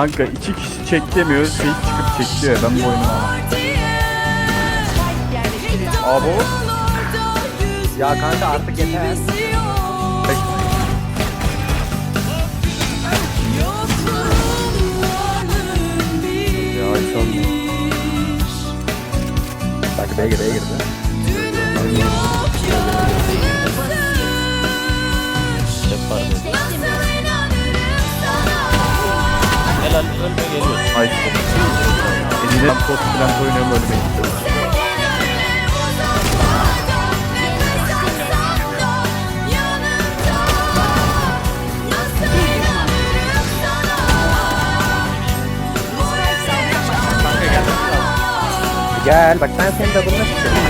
Kanka iki kişi çek demiyor, şey çıkıp çekiyor ya ben bu oyunu. Abo. Ya kanka artık yeter. Ya. Bak B'ye girdi B'ye girdi. Step var dedi. Helal ölme geliyor. Ay işte. Eline pot falan oynuyorum ölmek istiyorum. Gel bak ben senin de çıkıyorum.